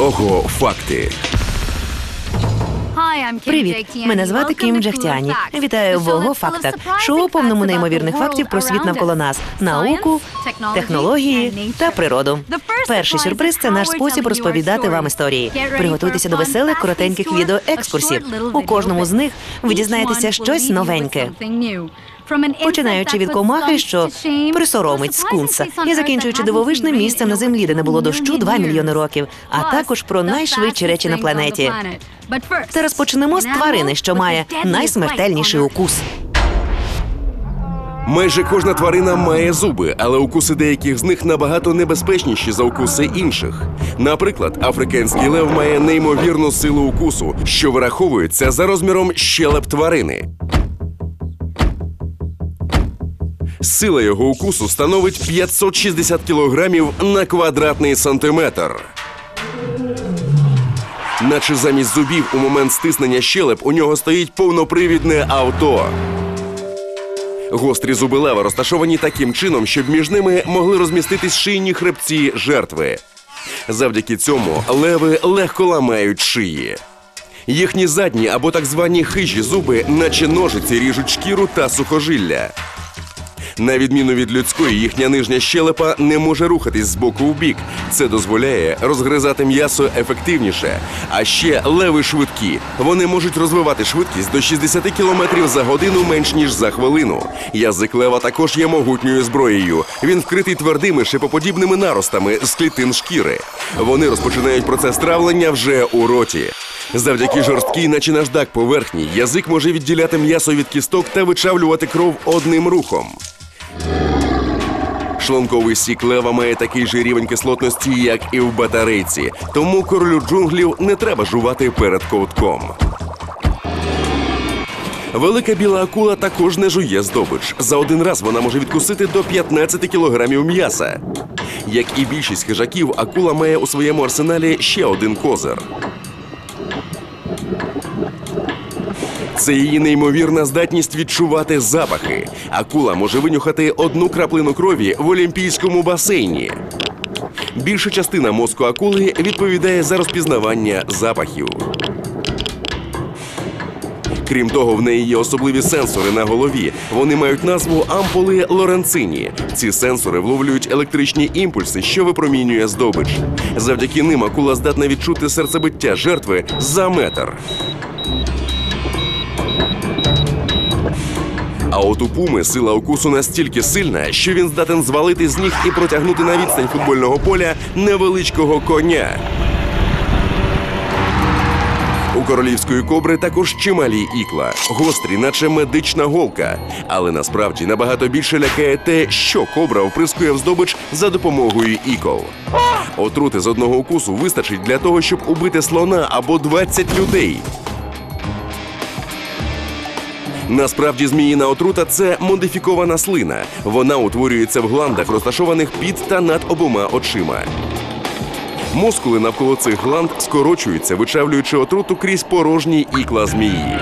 Ого, факти. Привіт, мене звати Кім Джахтяні. Вітаю в Ого Фактах. Шоу повному неймовірних фактів про світ навколо нас, науку, технології та природу. Перший сюрприз це наш спосіб розповідати вам історії. Приготуйтеся до веселих коротеньких відеоекскурсів. У кожному з них ви дізнаєтеся щось новеньке. Починаючи від комахи, що присоромить скунса, і закінчуючи дивовижним місцем на землі, де не було дощу 2 мільйони років, а також про найшвидші речі на планеті. Та розпочнемо з тварини, що має найсмертельніший укус. Майже кожна тварина має зуби, але укуси деяких з них набагато небезпечніші за укуси інших. Наприклад, африканський лев має неймовірну силу укусу, що вираховується за розміром щелеп тварини. Сила його укусу становить 560 кілограмів на квадратний сантиметр. Наче замість зубів у момент стиснення щелеп у нього стоїть повнопривідне авто. Гострі зуби лева розташовані таким чином, щоб між ними могли розміститись шийні хребці жертви. Завдяки цьому леви легко ламають шиї. Їхні задні або так звані хижі зуби, наче ножиці, ріжуть шкіру та сухожилля. На відміну від людської, їхня нижня щелепа не може рухатись з боку в бік. Це дозволяє розгризати м'ясо ефективніше. А ще леви швидкі. Вони можуть розвивати швидкість до 60 км за годину менш ніж за хвилину. Язик лева також є могутньою зброєю. Він вкритий твердими шипоподібними наростами з клітин шкіри. Вони розпочинають процес травлення вже у роті. Завдяки жорсткій, наче наждак поверхні, язик може відділяти м'ясо від кісток та вичавлювати кров одним рухом. Шлунковий сік лева має такий же рівень кислотності, як і в батарейці, тому королю джунглів не треба жувати перед ковтком. Велика біла акула також не жує здобич. За один раз вона може відкусити до 15 кілограмів м'яса. Як і більшість хижаків, акула має у своєму арсеналі ще один козир. Це її неймовірна здатність відчувати запахи. Акула може винюхати одну краплину крові в олімпійському басейні. Більша частина мозку акули відповідає за розпізнавання запахів. Крім того, в неї є особливі сенсори на голові. Вони мають назву ампули Лоренцині. Ці сенсори вловлюють електричні імпульси, що випромінює здобич. Завдяки ним акула здатна відчути серцебиття жертви за метр. От у пуми сила укусу настільки сильна, що він здатен звалити з ніг і протягнути на відстань футбольного поля невеличкого коня. У королівської кобри також чималі ікла, гострі, наче медична голка. Але насправді набагато більше лякає те, що кобра вприскує в здобич за допомогою ікол. Отрути з одного укусу вистачить для того, щоб убити слона або 20 людей. Насправді зміїна отрута це модифікована слина. Вона утворюється в гландах, розташованих під та над обома очима. Мускули навколо цих гланд скорочуються, вичавлюючи отруту крізь порожні ікла змії.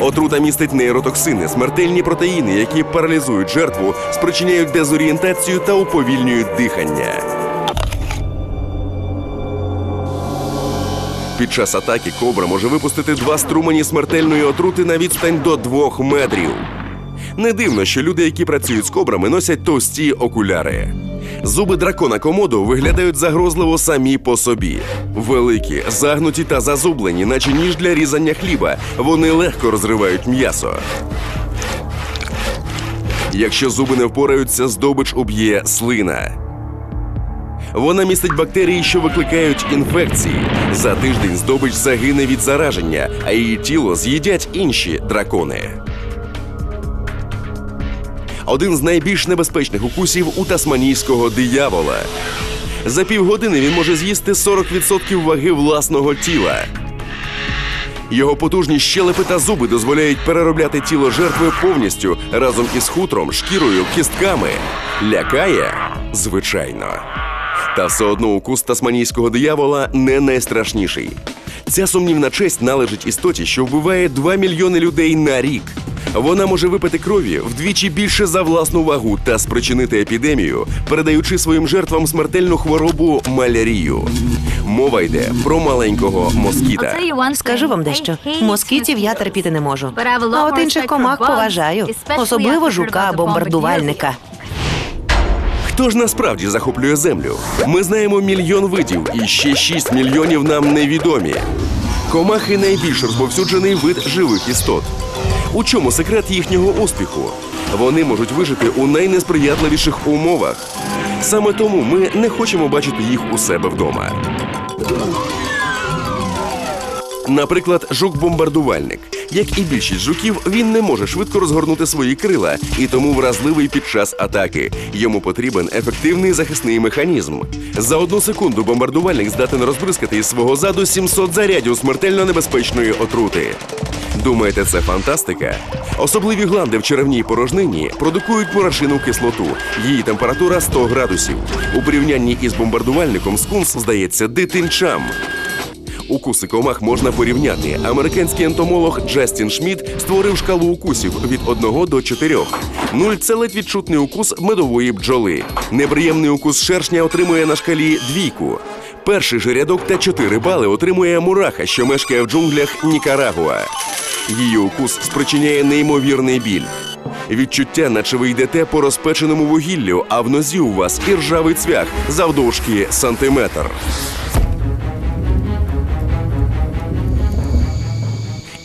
Отрута містить нейротоксини, смертельні протеїни, які паралізують жертву, спричиняють дезорієнтацію та уповільнюють дихання. Під час атаки кобра може випустити два струмені смертельної отрути на відстань до двох метрів. Не дивно, що люди, які працюють з кобрами, носять товсті окуляри. Зуби дракона комоду виглядають загрозливо самі по собі. Великі, загнуті та зазублені, наче ніж для різання хліба. Вони легко розривають м'ясо. Якщо зуби не впораються, здобич уб'є слина. Вона містить бактерії, що викликають інфекції. За тиждень здобич загине від зараження, а її тіло з'їдять інші дракони. Один з найбільш небезпечних укусів у тасманійського диявола. За півгодини він може з'їсти 40% ваги власного тіла. Його потужні щелепи та зуби дозволяють переробляти тіло жертви повністю разом із хутром, шкірою, кістками. Лякає? Звичайно. Та все одно укус тасманійського диявола не найстрашніший. Ця сумнівна честь належить істоті, що вбиває 2 мільйони людей на рік. Вона може випити крові вдвічі більше за власну вагу та спричинити епідемію, передаючи своїм жертвам смертельну хворобу малярію. Мова йде про маленького москіта. Скажу вам дещо. Москітів я терпіти не можу. А от інших комах поважаю, особливо жука бомбардувальника. Хто ж насправді захоплює землю? Ми знаємо мільйон видів, і ще 6 мільйонів нам невідомі. Комахи найбільш розповсюджений вид живих істот. У чому секрет їхнього успіху? Вони можуть вижити у найнесприятливіших умовах. Саме тому ми не хочемо бачити їх у себе вдома. Наприклад, жук-бомбардувальник. Як і більшість жуків, він не може швидко розгорнути свої крила і тому вразливий під час атаки. Йому потрібен ефективний захисний механізм. За одну секунду бомбардувальник здатен розбризкати із свого заду 700 зарядів смертельно небезпечної отрути. Думаєте, це фантастика? Особливі гланди в черевній порожнині продукують мурашину кислоту. Її температура 100 градусів. У порівнянні із бомбардувальником скунс здається дитинчам. Укуси комах можна порівняти. Американський ентомолог Джастін Шмідт створив шкалу укусів від 1 до 4. Нуль це ледь відчутний укус медової бджоли. Неприємний укус шершня отримує на шкалі двійку. Перший же рядок та 4 бали отримує мураха, що мешкає в джунглях Нікарагуа. Її укус спричиняє неймовірний біль. Відчуття, наче ви йдете по розпеченому вугіллю, а в нозі у вас і ржавий цвях завдовжки сантиметр.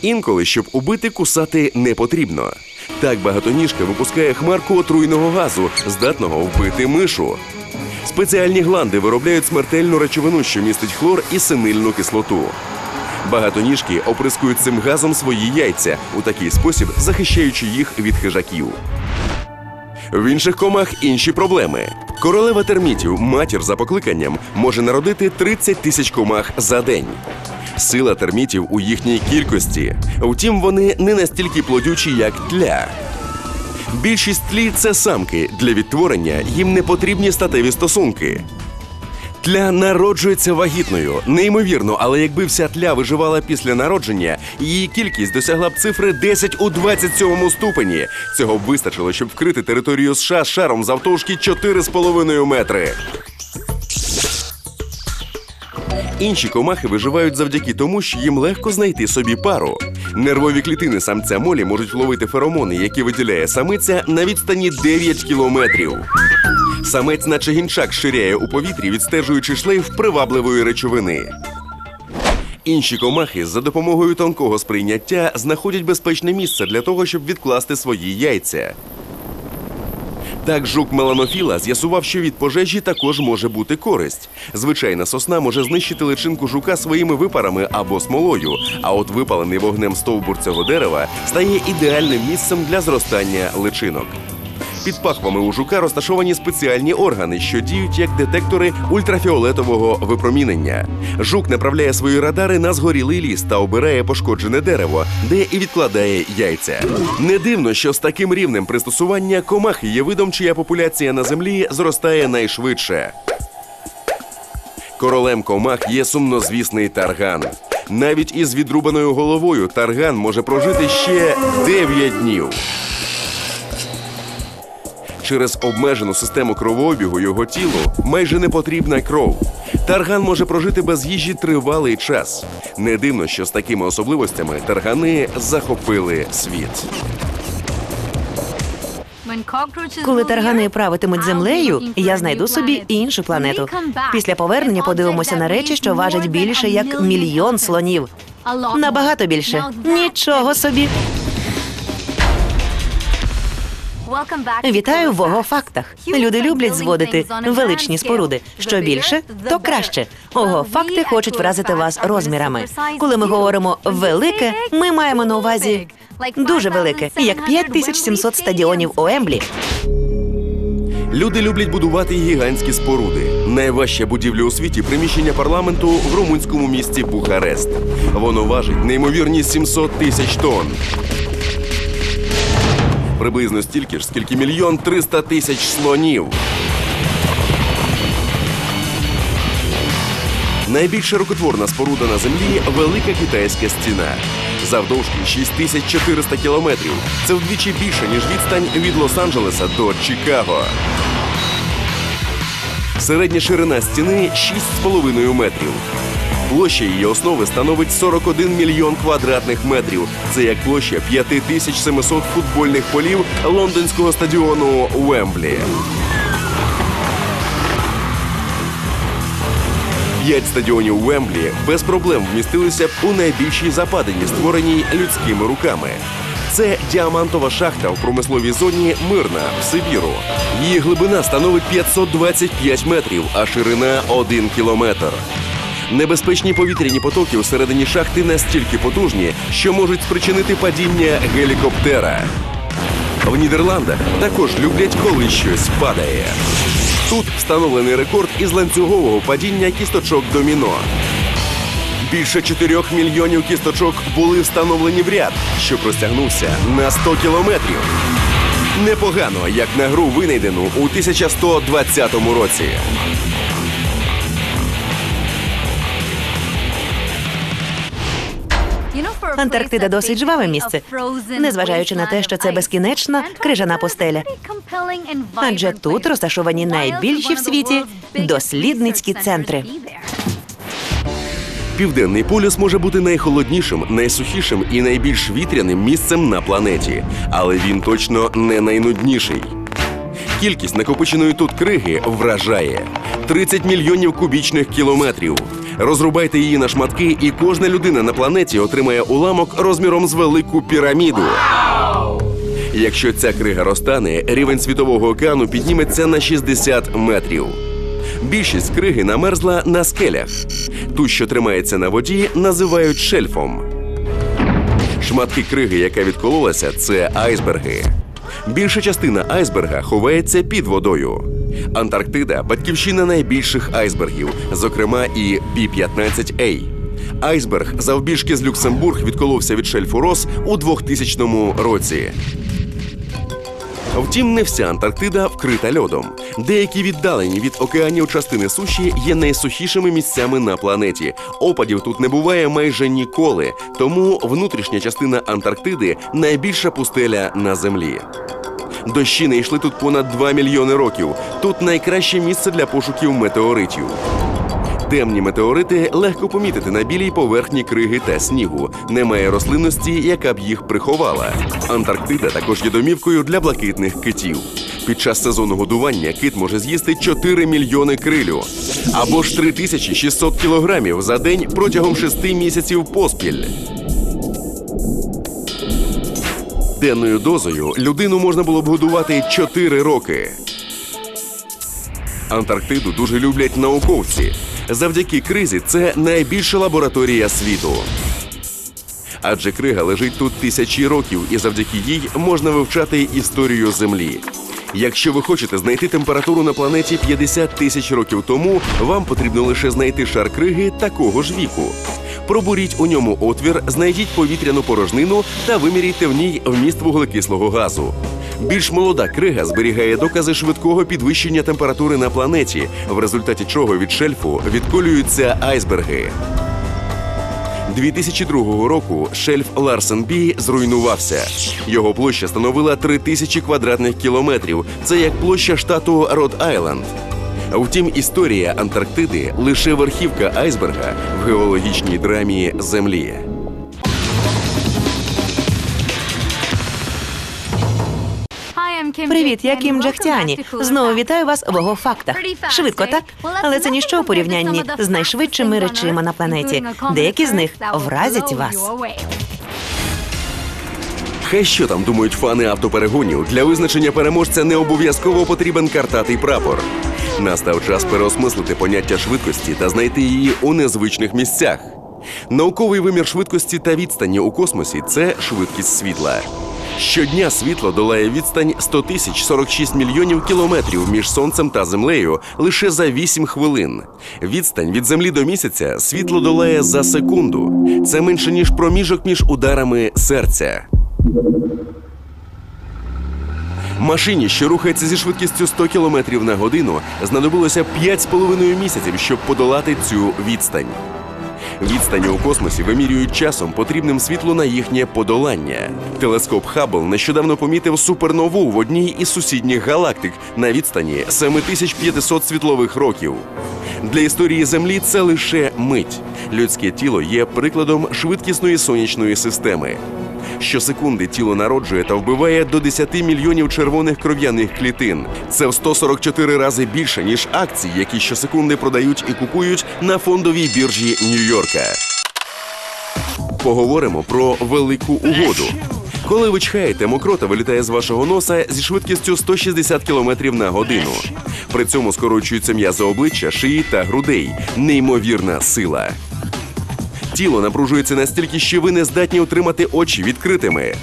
Інколи, щоб убити, кусати не потрібно. Так багатоніжка випускає хмарку отруйного газу, здатного вбити мишу. Спеціальні гланди виробляють смертельну речовину, що містить хлор і синильну кислоту. Багатоніжки оприскують цим газом свої яйця, у такий спосіб захищаючи їх від хижаків. В інших комах інші проблеми. Королева термітів, матір за покликанням, може народити 30 тисяч комах за день. Сила термітів у їхній кількості. Втім, вони не настільки плодючі, як тля. Більшість тлі це самки. Для відтворення їм не потрібні статеві стосунки. Тля народжується вагітною. Неймовірно, але якби вся тля виживала після народження, її кількість досягла б цифри 10 у 27 ступені. Цього б вистачило, щоб вкрити територію США шаром завтовшки 4,5 метри. Інші комахи виживають завдяки тому, що їм легко знайти собі пару. Нервові клітини самця молі можуть ловити феромони, які виділяє самиця на відстані 9 кілометрів. Самець, наче гінчак, ширяє у повітрі, відстежуючи шлейф привабливої речовини. Інші комахи за допомогою тонкого сприйняття знаходять безпечне місце для того, щоб відкласти свої яйця. Так жук меланофіла з'ясував, що від пожежі також може бути користь. Звичайна сосна може знищити личинку жука своїми випарами або смолою. А от випалений вогнем стовбур цього дерева стає ідеальним місцем для зростання личинок. Під пахвами у жука розташовані спеціальні органи, що діють як детектори ультрафіолетового випромінення. Жук направляє свої радари на згорілий ліс та обирає пошкоджене дерево, де і відкладає яйця. Не дивно, що з таким рівнем пристосування комахи є видом, чия популяція на землі зростає найшвидше. Королем комах є сумнозвісний тарган. Навіть із відрубаною головою тарган може прожити ще 9 днів. Через обмежену систему кровообігу його тілу майже не потрібна кров. Тарган може прожити без їжі тривалий час. Не дивно, що з такими особливостями таргани захопили світ. Коли таргани правитимуть землею, я знайду собі іншу планету. Після повернення подивимося на речі, що важать більше як мільйон слонів. Набагато більше. Нічого собі. Вітаю в ого фактах. Люди люблять зводити величні споруди. Що більше, то краще. Ого, факти хочуть вразити вас розмірами. Коли ми говоримо велике, ми маємо на увазі дуже велике, як 5700 стадіонів у Емблі. Люди люблять будувати гігантські споруди. Найважча будівля у світі приміщення парламенту в румунському місті Бухарест. Воно важить неймовірні 700 тисяч тонн. Приблизно стільки ж, скільки мільйон 300 тисяч слонів. Найбільша рукотворна споруда на землі велика китайська стіна. Завдовжки 6400 кілометрів. Це вдвічі більше, ніж відстань від Лос-Анджелеса до Чикаго. Середня ширина стіни 6,5 метрів. Площа її основи становить 41 мільйон квадратних метрів. Це як площа 5700 футбольних полів лондонського стадіону Уемблі. П'ять стадіонів Уемблі без проблем вмістилися у найбільшій западині, створеній людськими руками. Це діамантова шахта в промисловій зоні Мирна в Сибіру. Її глибина становить 525 метрів, а ширина 1 кілометр. Небезпечні повітряні потоки всередині шахти настільки потужні, що можуть спричинити падіння гелікоптера. В Нідерландах також люблять, коли щось падає. Тут встановлений рекорд із ланцюгового падіння кісточок доміно. Більше 4 мільйонів кісточок були встановлені в ряд, що простягнувся на 100 кілометрів. Непогано, як на гру винайдену у 1120 році. Антарктида досить жваве місце, незважаючи на те, що це безкінечна крижана пустеля. Адже тут розташовані найбільші в світі дослідницькі центри. Південний полюс може бути найхолоднішим, найсухішим і найбільш вітряним місцем на планеті, але він точно не найнудніший. Кількість накопиченої тут криги вражає 30 мільйонів кубічних кілометрів. Розрубайте її на шматки, і кожна людина на планеті отримає уламок розміром з велику піраміду. Якщо ця крига розтане, рівень світового океану підніметься на 60 метрів. Більшість криги намерзла на скелях. Ту, що тримається на воді, називають шельфом. Шматки криги, яка відкололася, це айсберги. Більша частина айсберга ховається під водою. Антарктида батьківщина найбільших айсбергів, зокрема і B-15A. Айсберг завбільшки з Люксембург відколовся від шельфу Рос у 2000 році. Втім, не вся Антарктида вкрита льодом. Деякі віддалені від океанів частини суші є найсухішими місцями на планеті. Опадів тут не буває майже ніколи, тому внутрішня частина Антарктиди найбільша пустеля на землі. Дощі не йшли тут понад 2 мільйони років. Тут найкраще місце для пошуків метеоритів. Темні метеорити легко помітити на білій поверхні криги та снігу. Немає рослинності, яка б їх приховала. Антарктида також є домівкою для блакитних китів. Під час сезону годування кит може з'їсти 4 мільйони крилю або ж 3600 кілограмів за день протягом 6 місяців поспіль. Денною дозою людину можна було б годувати 4 роки. Антарктиду дуже люблять науковці. Завдяки кризі це найбільша лабораторія світу. Адже крига лежить тут тисячі років, і завдяки їй можна вивчати історію Землі. Якщо ви хочете знайти температуру на планеті 50 тисяч років тому, вам потрібно лише знайти шар криги такого ж віку. Пробуріть у ньому отвір, знайдіть повітряну порожнину та вимірійте в ній вміст вуглекислого газу. Більш молода крига зберігає докази швидкого підвищення температури на планеті, в результаті чого від шельфу відколюються айсберги. 2002 року шельф Ларсен Бі зруйнувався. Його площа становила 3000 квадратних кілометрів. Це як площа штату Род Айленд. Втім, історія Антарктиди лише верхівка айсберга в геологічній драмі Землі. Привіт, я Кім Джахтяні. Знову вітаю вас в ого фактах. Швидко, так? Але це ніщо у порівнянні з найшвидшими речима на планеті. Деякі з них вразять вас. Хай що там думають фани автоперегонів, для визначення переможця не обов'язково потрібен картатий прапор. Настав час переосмислити поняття швидкості та знайти її у незвичних місцях. Науковий вимір швидкості та відстані у космосі це швидкість світла. Щодня світло долає відстань 100 тисяч 46 мільйонів кілометрів між сонцем та землею лише за 8 хвилин. Відстань від землі до місяця світло долає за секунду. Це менше ніж проміжок між ударами серця. Машині, що рухається зі швидкістю 100 км на годину, знадобилося 5,5 місяців, щоб подолати цю відстань. Відстані у космосі вимірюють часом, потрібним світлу на їхнє подолання. Телескоп Хаббл нещодавно помітив супернову в одній із сусідніх галактик на відстані 7500 світлових років. Для історії Землі це лише мить. Людське тіло є прикладом швидкісної сонячної системи. Щосекунди тіло народжує та вбиває до 10 мільйонів червоних кров'яних клітин. Це в 144 рази більше, ніж акцій, які щосекунди продають і купують на фондовій біржі Нью-Йорка. Поговоримо про велику угоду. Коли ви чхаєте, мокрота вилітає з вашого носа зі швидкістю 160 км на годину. При цьому скорочуються м'язи обличчя, шиї та грудей. Неймовірна сила. Тіло напружується настільки, що ви не здатні утримати очі відкритими.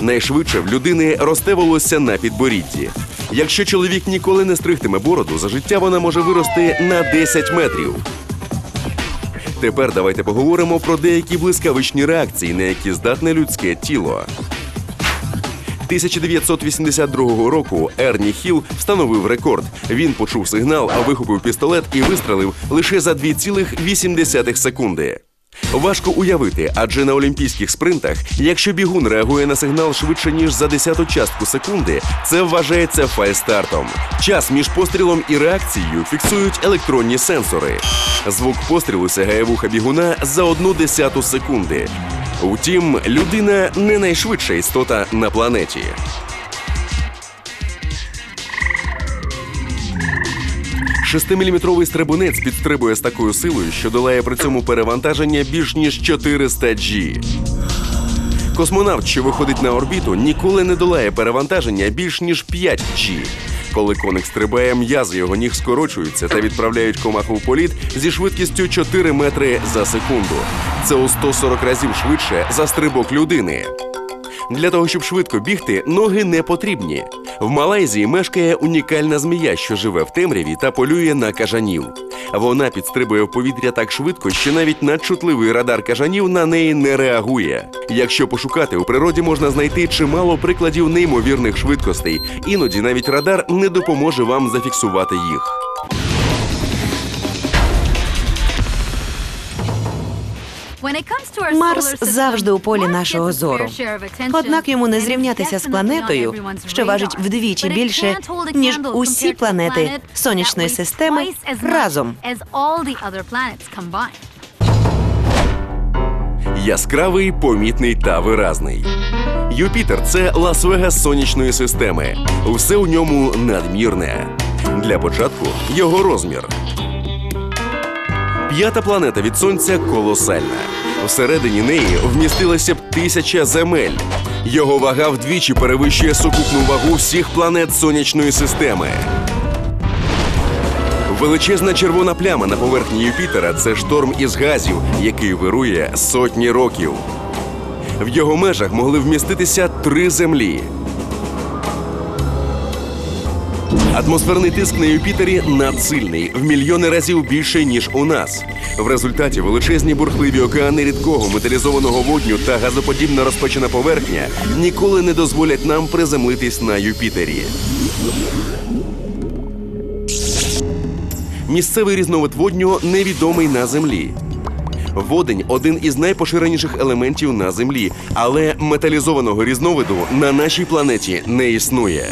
Найшвидше в людини росте волосся на підборідді. Якщо чоловік ніколи не стригтиме бороду, за життя вона може вирости на 10 метрів. Тепер давайте поговоримо про деякі блискавичні реакції, на які здатне людське тіло. 1982 року Ерні Хіл встановив рекорд. Він почув сигнал, а вихопив пістолет і вистрелив лише за 2,8 секунди. Важко уявити, адже на олімпійських спринтах, якщо бігун реагує на сигнал швидше ніж за десяту частку секунди, це вважається фальстартом. Час між пострілом і реакцією фіксують електронні сенсори. Звук пострілу сягає вуха бігуна за одну десяту секунди. Втім, людина не найшвидша істота на планеті. Шестиміліметровий стрибунець підстрибує з такою силою, що долає при цьому перевантаження більш ніж 400 G. Космонавт, що виходить на орбіту, ніколи не долає перевантаження більш ніж 5 G. Коли коник стрибає, м'язи його ніг скорочуються та відправляють комаху в політ зі швидкістю 4 метри за секунду. Це у 140 разів швидше за стрибок людини. Для того, щоб швидко бігти, ноги не потрібні. В Малайзії мешкає унікальна змія, що живе в темряві та полює на кажанів. Вона підстрибує в повітря так швидко, що навіть надчутливий радар кажанів на неї не реагує. Якщо пошукати, у природі можна знайти чимало прикладів неймовірних швидкостей. Іноді навіть радар не допоможе вам зафіксувати їх. Марс завжди у полі нашого зору. Однак йому не зрівнятися з планетою, що важить вдвічі більше, ніж усі планети сонячної системи разом. Яскравий, помітний та виразний. Юпітер це Лас-Вегас сонячної системи. Все у ньому надмірне. Для початку його розмір. П'ята планета від сонця колосальна. Всередині неї вмістилося б тисяча земель. Його вага вдвічі перевищує сукупну вагу всіх планет сонячної системи. Величезна червона пляма на поверхні Юпітера це шторм із газів, який вирує сотні років. В його межах могли вміститися три землі. Атмосферний тиск на Юпітері надсильний, в мільйони разів більший, ніж у нас. В результаті величезні бурхливі океани рідкого металізованого водню та газоподібна розпечена поверхня ніколи не дозволять нам приземлитись на Юпітері. Місцевий різновид водню невідомий на землі. Водень один із найпоширеніших елементів на землі, але металізованого різновиду на нашій планеті не існує.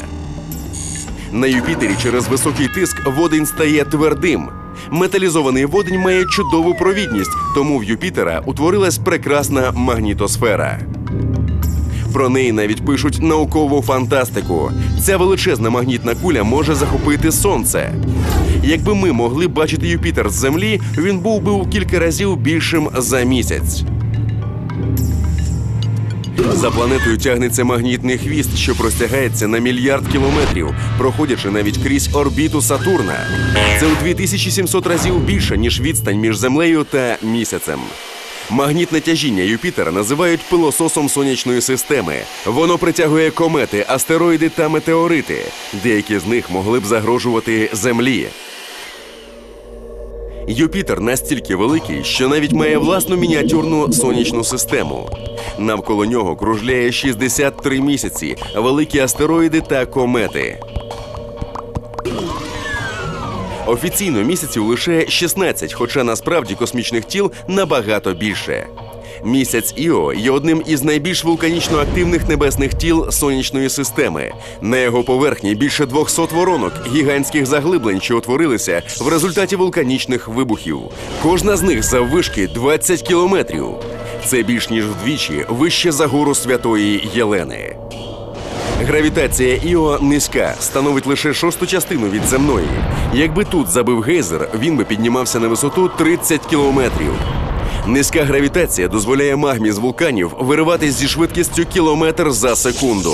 На Юпітері через високий тиск водень стає твердим. Металізований водень має чудову провідність, тому в Юпітера утворилась прекрасна магнітосфера. Про неї навіть пишуть наукову фантастику. Ця величезна магнітна куля може захопити сонце. Якби ми могли бачити Юпітер з Землі, він був би у кілька разів більшим за місяць. За планетою тягнеться магнітний хвіст, що простягається на мільярд кілометрів, проходячи навіть крізь орбіту Сатурна. Це у 2700 разів більше, ніж відстань між Землею та місяцем. Магнітне тяжіння Юпітера називають пилососом сонячної системи. Воно притягує комети, астероїди та метеорити. Деякі з них могли б загрожувати Землі. Юпітер настільки великий, що навіть має власну мініатюрну сонячну систему. Навколо нього кружляє 63 місяці, великі астероїди та комети. Офіційно місяців лише 16, хоча насправді космічних тіл набагато більше. Місяць Іо є одним із найбільш вулканічно активних небесних тіл сонячної системи. На його поверхні більше 200 воронок, гігантських заглиблень, що утворилися в результаті вулканічних вибухів. Кожна з них заввишки 20 кілометрів. Це більш ніж вдвічі вище за гору Святої Єлени. Гравітація Іо низька, становить лише шосту частину від земної. Якби тут забив гейзер, він би піднімався на висоту 30 кілометрів. Низька гравітація дозволяє магмі з вулканів вириватись зі швидкістю кілометр за секунду.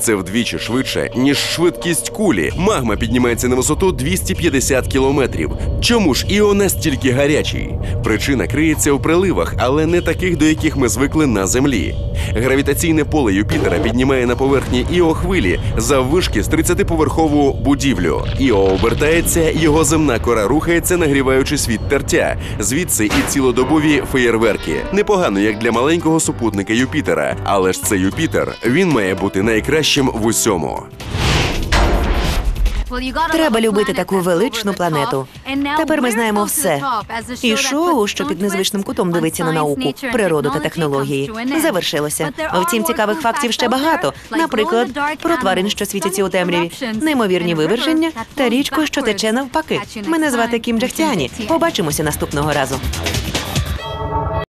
Це вдвічі швидше, ніж швидкість кулі. Магма піднімається на висоту 250 кілометрів. Чому ж Іо настільки гарячий? Причина криється у приливах, але не таких, до яких ми звикли на Землі. Гравітаційне поле Юпітера піднімає на поверхні Іо хвилі заввишки з 30-поверхову будівлю. Іо обертається, його земна кора рухається, нагріваючись від тертя. Звідси і цілодобові феєрверки. Непогано як для маленького супутника Юпітера. Але ж це Юпітер. Він має бути найкращим в усьому. Треба любити таку величну планету. Тепер ми знаємо все. І шоу, що під незвичним кутом дивиться на науку, природу та технології, завершилося. Втім, цікавих фактів ще багато. Наприклад, про тварин, що світяться у темряві, неймовірні виверження та річку, що тече навпаки. Мене звати Кім Джахтяні. Побачимося наступного разу.